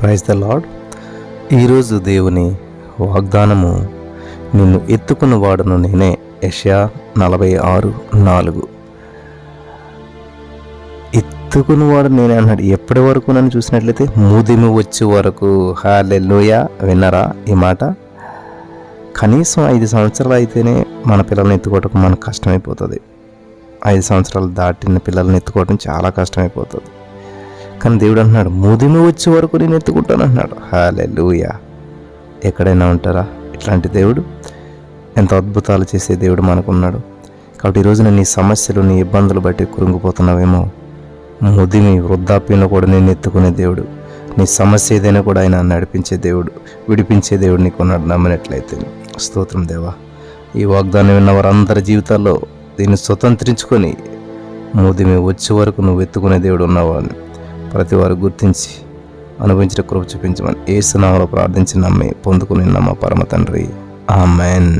Praise the lord ఈరోజు దేవుని వాగ్దానము నిన్ను ఎత్తుకున్న వాడును నేనే. యష్యా నలభై ఆరు నాలుగు. ఎత్తుకున్నవాడు నేనే అన్నాడు. ఎప్పటి వరకు నన్ను చూసినట్లయితే? ముదిమి వచ్చే వరకు. హాలెల్లోయ. విన్నరా ఈ మాట? కనీసం ఐదు సంవత్సరాలు అయితేనే మన పిల్లల్ని ఎత్తుకోవటం మనకు కష్టమైపోతుంది. ఐదు సంవత్సరాలు దాటిన పిల్లల్ని ఎత్తుకోవడం చాలా కష్టమైపోతుంది. కానీ దేవుడు అంటున్నాడు ముదిమి వచ్చే వరకు నేను ఎత్తుకుంటాను అంటున్నాడు. హాలే ఎక్కడైనా ఉంటారా ఇట్లాంటి దేవుడు? ఎంత అద్భుతాలు చేసే దేవుడు మనకున్నాడు. కాబట్టి ఈరోజు నీ సమస్యలు నీ ఇబ్బందులు బట్టి కురుంగిపోతున్నావేమో. ముదిమి వృద్ధాప్యంలో కూడా నేను ఎత్తుకునే దేవుడు. నీ సమస్య ఏదైనా కూడా ఆయన నడిపించే దేవుడు విడిపించే దేవుడు నీకు ఉన్నాడు నమ్మినట్లయితే. స్తోత్రం దేవా. ఈ వాగ్దానం విన్న వారందరి జీవితాల్లో దీన్ని స్వతంత్రించుకొని ముదిమి వచ్చే వరకు నువ్వు ఎత్తుకునే దేవుడు ఉన్నావు అని ప్రతి వారు గుర్తించి అనుభవించిన కృప చూపించమని ఏ సునామలో ప్రార్థించి నమ్మి పొందుకుని నమ్మ పరమ తండ్రి. ఆమెన్.